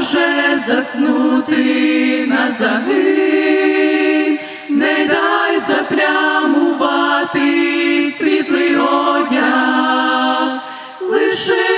може заснути на загин, не дай заплямувати світлий одяг. лише